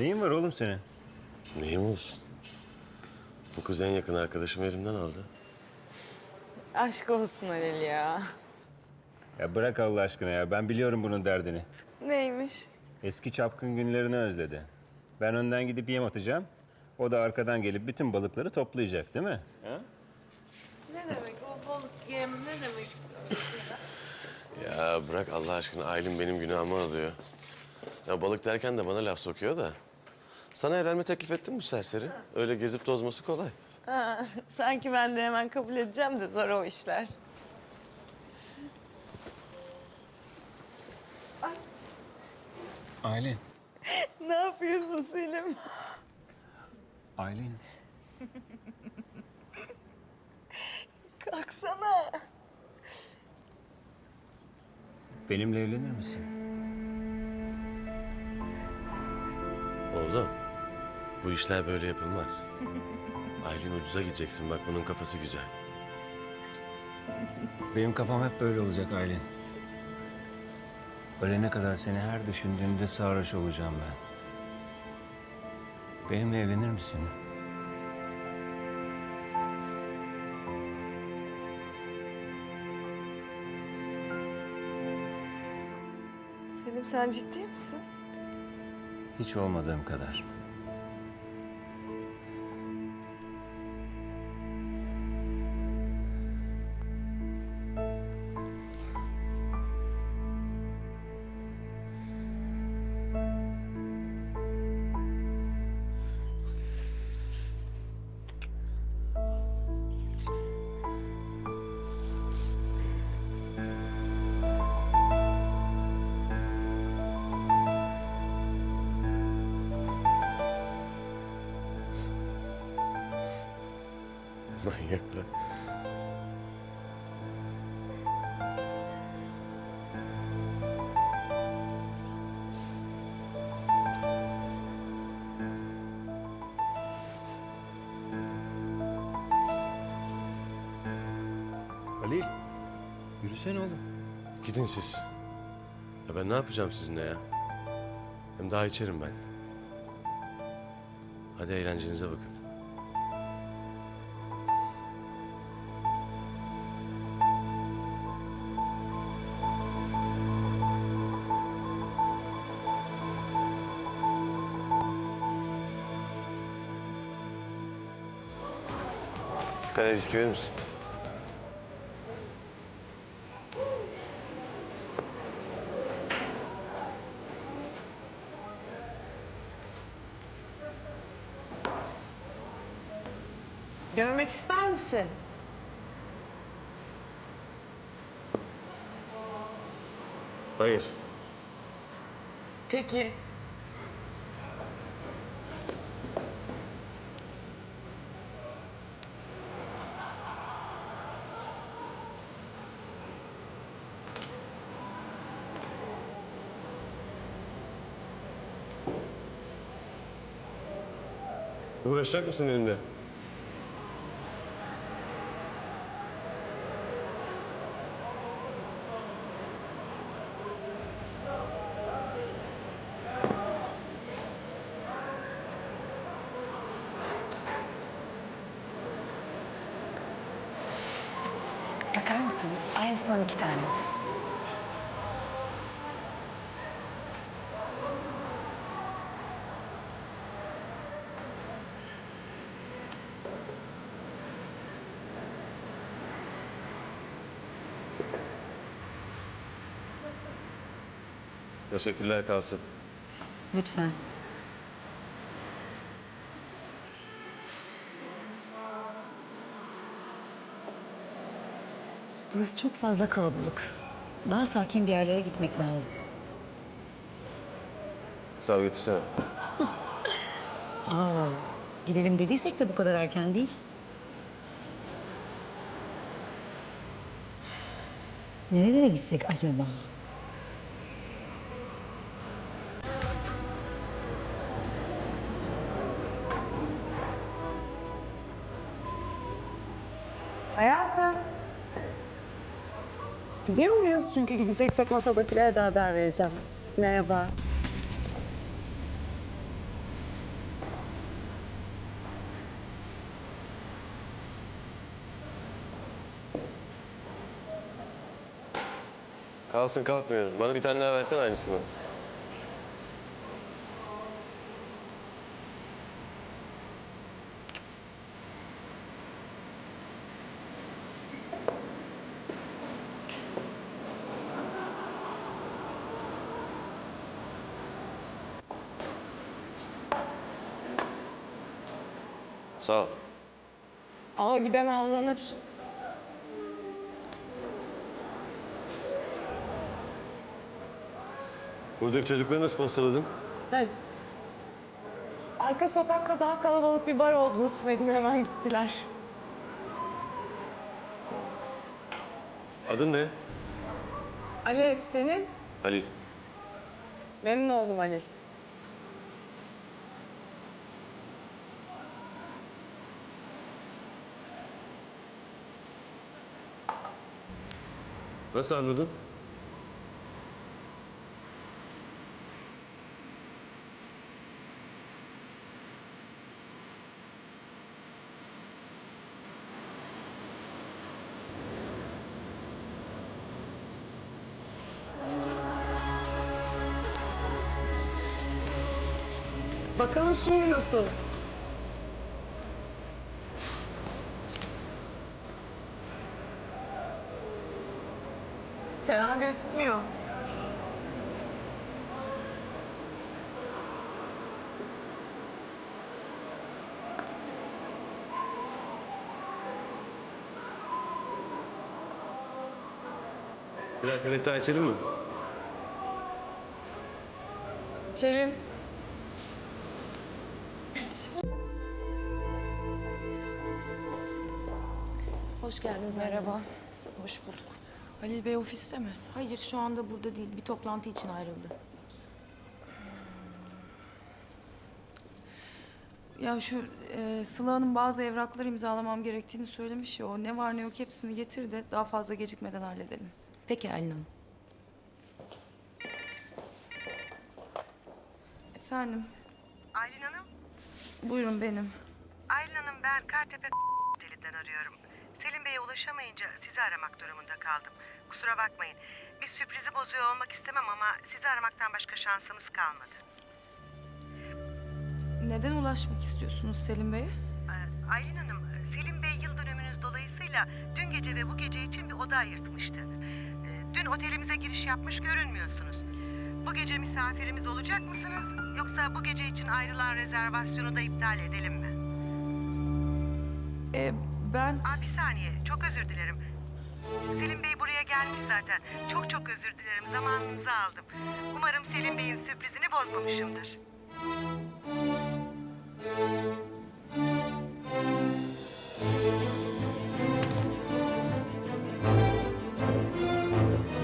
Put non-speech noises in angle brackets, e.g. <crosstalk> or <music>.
Neyin var oğlum senin? Neyim olsun? Bu kız en yakın arkadaşımı elimden aldı. Aşk olsun Halil ya. Ya bırak Allah aşkına ya. Ben biliyorum bunun derdini. Neymiş? Eski çapkın günlerini özledi. Ben önden gidip yem atacağım. O da arkadan gelip bütün balıkları toplayacak değil mi? Ha? Ne demek o balık yem ne demek? Ya bırak Allah aşkına Aylin benim günahımı alıyor. Ya balık derken de bana laf sokuyor da. Sana evlenme teklif ettim bu serseri. Öyle gezip tozması kolay. Ha, <laughs> sanki ben de hemen kabul edeceğim de zor o işler. Aylin. <laughs> Ne yapıyorsun Selim? Aylin. <laughs> Kalksana. Benimle evlenir misin? Oğlum, bu işler böyle yapılmaz. Aylin ucuza gideceksin bak bunun kafası güzel. Benim kafam hep böyle olacak Aylin. Ölene kadar seni her düşündüğümde sarhoş olacağım ben. Benimle evlenir misin? Selim sen ciddi misin? Hiç olmadığım kadar. <laughs> Manyaklar. Halil. Yürüsene oğlum. Gidin siz. Ya ben ne yapacağım sizinle ya? Hem daha içerim ben. Hadi eğlencenize bakın. Viski verir misin? Görmek ister misin? Hayır. Peki. Uğraşacak mısın benimle? Bakar mısınız? Aynısından iki tane. Teşekkürler kalsın. Lütfen. Burası çok fazla kalabalık. Daha sakin bir yerlere gitmek lazım. Sağ ol getirsene. <laughs> Aa, gidelim dediysek de bu kadar erken değil. Nerelere gitsek acaba? Gidiyor muyuz? Çünkü gideceksek masadakilere de haber vereceğim. Merhaba. Kalsın kalkmıyorum. Bana bir tane daha versene aynısını. Sağ ol. Aa giden avlanır. Buradaki çocukları nasıl postaladın? Evet. Arka sokakta daha kalabalık bir bar olduğunu söyledim hemen gittiler. Adın ne? Alev senin? Halil. Memnun oldum Halil. Nasıl anladın? Bakalım şimdi nasıl? Fena gözükmüyor. Birer kadeh daha içelim mi? Çelim. Hoş geldiniz. Merhaba. Hoş bulduk. Halil Bey ofiste mi? Hayır, şu anda burada değil. Bir toplantı için ayrıldı. Ya şu e, Sıla Hanım bazı evrakları imzalamam gerektiğini söylemiş ya. O ne var ne yok hepsini getir de daha fazla gecikmeden halledelim. Peki Aylin Hanım. Efendim, Aylin Hanım, buyurun benim. Aylin Hanım ben Kartepe <laughs> Oteli'nden arıyorum. Bey'e ulaşamayınca sizi aramak durumunda kaldım. Kusura bakmayın. Bir sürprizi bozuyor olmak istemem ama sizi aramaktan başka şansımız kalmadı. Neden ulaşmak istiyorsunuz Selim Bey'e? Ee, Aylin Hanım, Selim Bey yıl dönümünüz dolayısıyla dün gece ve bu gece için bir oda ayırtmıştı. Ee, Dün otelimize giriş yapmış görünmüyorsunuz. Bu gece misafirimiz olacak mısınız? Yoksa bu gece için ayrılan rezervasyonu da iptal edelim mi? E, ben... Aa, bir saniye. Çok özür dilerim. Selim Bey buraya gelmiş zaten. Çok çok özür dilerim. Zamanınızı aldım. Umarım Selim Bey'in sürprizini bozmamışımdır.